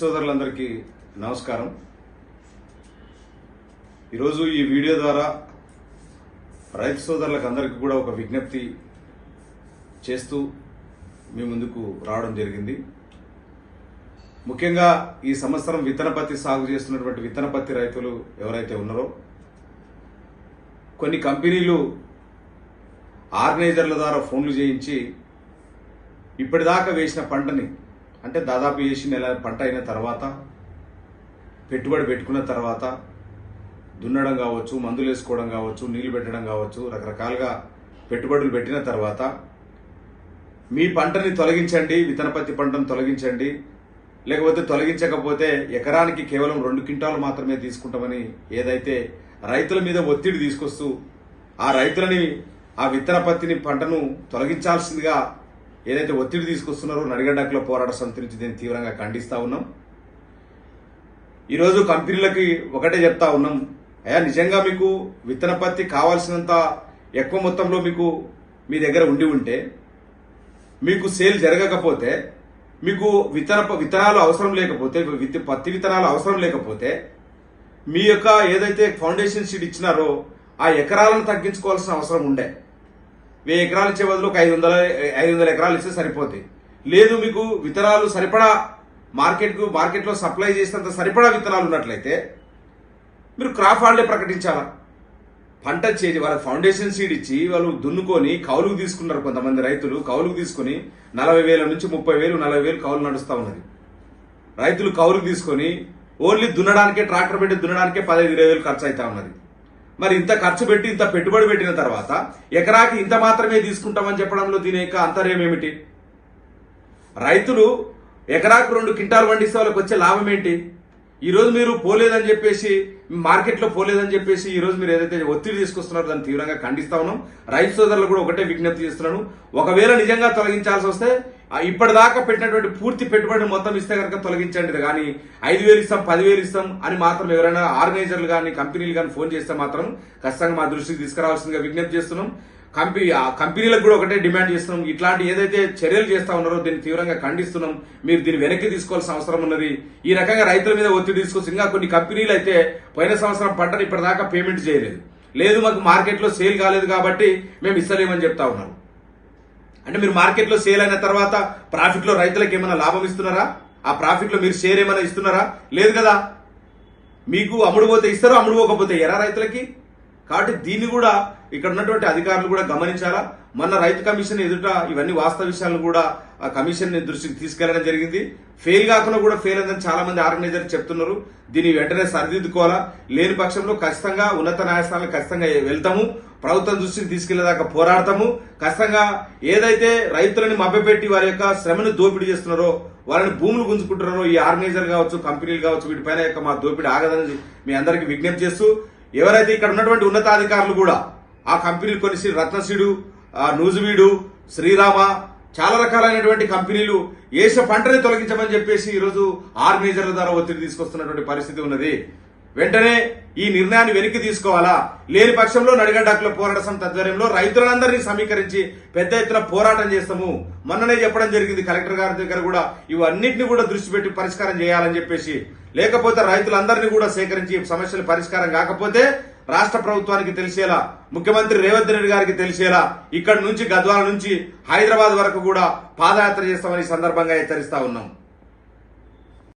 సోదరులందరికీ నమస్కారం. ఈరోజు ఈ వీడియో ద్వారా రైతు సోదరులకు అందరికీ కూడా ఒక విజ్ఞప్తి చేస్తూ మీ ముందుకు రావడం జరిగింది. ముఖ్యంగా ఈ సంవత్సరం విత్తన పత్తి సాగు చేస్తున్నటువంటి విత్తన పత్తి రైతులు ఎవరైతే ఉన్నారో కొన్ని కంపెనీలు ఆర్గనైజర్ల ద్వారా ఫోన్లు చేయించి ఇప్పటిదాకా వేసిన పంటని అంటే దాదాపు వేసి నెల పంట అయిన తర్వాత పెట్టుబడి పెట్టుకున్న తర్వాత దున్నడం కావచ్చు మందులు వేసుకోవడం కావచ్చు నీళ్ళు పెట్టడం కావచ్చు రకరకాలుగా పెట్టుబడులు పెట్టిన తర్వాత మీ పంటని తొలగించండి విత్తనపత్తి పంటను తొలగించండి. లేకపోతే తొలగించకపోతే ఎకరానికి కేవలం రెండు క్వింటాలు మాత్రమే తీసుకుంటామని ఏదైతే రైతుల మీద ఒత్తిడి తీసుకొస్తూ ఆ రైతులని ఆ విత్తన పత్తిని పంటను తొలగించాల్సిందిగా ఏదైతే ఒత్తిడి తీసుకొస్తున్నారో నడిగడ్డకుల పోరాట సమితి నుంచి దీన్ని తీవ్రంగా ఖండిస్తూ ఉన్నాం. ఈరోజు కంపెనీలకి ఒకటే చెప్తా ఉన్నాం. అయ్యా నిజంగా మీకు విత్తన పత్తి కావాల్సినంత ఎక్కువ మొత్తంలో మీకు మీ దగ్గర ఉండి ఉంటే మీకు సేల్ జరగకపోతే మీకు విత్తన విత్తనాలు అవసరం లేకపోతే పత్తి విత్తనాలు అవసరం లేకపోతే మీ యొక్క ఏదైతే ఫౌండేషన్ షీట్ ఇచ్చినారో ఆ ఎకరాలను తగ్గించుకోవాల్సిన అవసరం ఉండే. వెయ్యి ఎకరాలు ఇచ్చే బదులు ఒక ఐదు వందల ఐదు వందల ఎకరాలు ఇస్తే సరిపోతాయి. లేదు మీకు విత్తనాలు సరిపడా మార్కెట్కు మార్కెట్లో సప్లై చేసినంత సరిపడా విత్తనాలు ఉన్నట్లయితే మీరు క్రాప్ హాలిడే ప్రకటించాలా? పంట చేసి వాళ్ళ ఫౌండేషన్ సీడ్ ఇచ్చి వాళ్ళు దున్నుకొని కౌలుకు తీసుకున్నారు కొంతమంది రైతులు కౌలుకు తీసుకొని నలభై వేల నుంచి ముప్పై వేలు నలభై వేలు కౌలు నడుస్తూ ఉన్నది. రైతులు కౌలుకు తీసుకొని ఓన్లీ దున్నడానికే ట్రాక్టర్ పెట్టి దున్నడానికే పదహైదు ఇరవై వేలు ఖర్చు అవుతా ఉన్నది. మరి ఇంత ఖర్చు పెట్టి ఇంత పెట్టుబడి పెట్టిన తర్వాత ఎకరాకి ఇంత మాత్రమే తీసుకుంటామని చెప్పడంలో దీని యొక్క అంతర్యం ఏమిటి? రైతులు ఎకరాకు రెండు క్వింటాలు పండిస్తే వాళ్ళకి వచ్చే లాభం ఏంటి? ఈరోజు మీరు పోలేదని చెప్పేసి మార్కెట్లో పోలేదని చెప్పేసి ఈరోజు మీరు ఏదైతే ఒత్తిడి తీసుకొస్తున్నారో దాన్ని తీవ్రంగా ఖండిస్తా ఉన్నాం. రైతు సోదరులు కూడా ఒకటే విజ్ఞప్తి చేస్తున్నాను. ఒకవేళ నిజంగా తొలగించాల్సి వస్తే ఇప్పటిదాకా పెట్టినటువంటి పూర్తి పెట్టుబడిని మొత్తం ఇస్తే కనుక తొలగించండి. కానీ ఐదు వేలు ఇస్తాం పదివేలు ఇస్తాం అని మాత్రం ఎవరైనా ఆర్గనైజర్లు కానీ కంపెనీలు కానీ ఫోన్ చేస్తే మాత్రం ఖచ్చితంగా మా దృష్టికి తీసుకురావాల్సిందిగా విజ్ఞప్తి చేస్తున్నాం. కంపెనీ ఆ కంపెనీలకు కూడా ఒకటే డిమాండ్ చేస్తున్నాం. ఇట్లాంటి ఏదైతే చర్యలు చేస్తా ఉన్నారో దీన్ని తీవ్రంగా ఖండిస్తున్నాం. మీరు దీన్ని వెనక్కి తీసుకోవాల్సిన అవసరం ఉన్నది. ఈ రకంగా రైతుల మీద ఒత్తిడి తీసుకొచ్చి ఇంకా కొన్ని కంపెనీలు అయితే పోయిన సంవత్సరం పంటను ఇప్పటిదాకా పేమెంట్ చేయలేదు. లేదు మాకు మార్కెట్లో సేల్ కాలేదు కాబట్టి మేము ఇస్తలేమని చెప్తా ఉన్నారు అంటే మీరు మార్కెట్లో సేల్ అయిన తర్వాత ప్రాఫిట్లో రైతులకు ఏమైనా లాభం ఇస్తున్నారా? ఆ ప్రాఫిట్లో మీరు షేర్ ఏమైనా ఇస్తున్నారా? లేదు కదా? మీకు అమ్ముడుపోతే ఇస్తారు అమ్ముడు ఎరా రైతులకి? కాబట్టి దీన్ని కూడా ఇక్కడ ఉన్నటువంటి అధికారులు కూడా గమనించాలా? మొన్న రైతు కమిషన్ ఎదుట ఇవన్నీ వాస్తవ విషయాలను కూడా ఆ కమిషన్ దృష్టికి తీసుకెళ్ళడం జరిగింది. ఫెయిల్ కాకుండా కూడా ఫెయిల్ అయిందని చాలా మంది ఆర్గనైజర్ చెప్తున్నారు. దీన్ని వెంటనే సరిదిద్దుకోవాలా? లేని పక్షంలో ఖచ్చితంగా ఉన్నత న్యాయస్థానాలకు ఖచ్చితంగా వెళ్తాము. ప్రభుత్వం దృష్టికి తీసుకెళ్ళేదాకా పోరాడతాము. ఖచ్చితంగా ఏదైతే రైతులని మభ్యపెట్టి వారి యొక్క శ్రమను దోపిడీ చేస్తున్నారో వాళ్ళని భూములు గుంజుకుంటున్నారో ఈ ఆర్గనైజర్ కావచ్చు కంపెనీలు కావచ్చు వీటిపైన యొక్క మా దోపిడీ ఆగదని మీ అందరికీ విజ్ఞప్తి చేస్తూ ఎవరైతే ఇక్కడ ఉన్నటువంటి ఉన్నతాధికారులు కూడా ఆ కంపెనీలు కొన్ని సి- రత్నసీడు నూజువీడు శ్రీరామ చాలా రకాలైనటువంటి కంపెనీలు వేసే పంటని తొలగించమని చెప్పేసి ఈరోజు ఆర్మేజర్ల ద్వారా ఒత్తిడి తీసుకొస్తున్నటువంటి పరిస్థితి ఉన్నది. వెంటనే ఈ నిర్ణయాన్ని వెనక్కి తీసుకోవాలా? లేని పక్షంలో నడిగడ్డాకుల పోరాట సమితి ఆధ్వర్యంలో రైతులందరినీ సమీకరించి పెద్ద ఎత్తున పోరాటం చేస్తాము. మొన్ననే చెప్పడం జరిగింది కలెక్టర్ గారి దగ్గర కూడా. ఇవన్నిటిని కూడా దృష్టి పెట్టి పరిష్కారం చేయాలని చెప్పేసి. లేకపోతే రైతులందరినీ కూడా సేకరించి సమస్యలు పరిష్కారం కాకపోతే రాష్ట్ర ప్రభుత్వానికి తెలిసేలా ముఖ్యమంత్రి రేవంత్ రెడ్డి గారికి తెలిసేలా ఇక్కడ నుంచి గద్వాల నుంచి హైదరాబాద్ వరకు కూడా పాదయాత్ర చేస్తామని సందర్భంగా హెచ్చరిస్తా ఉన్నాం.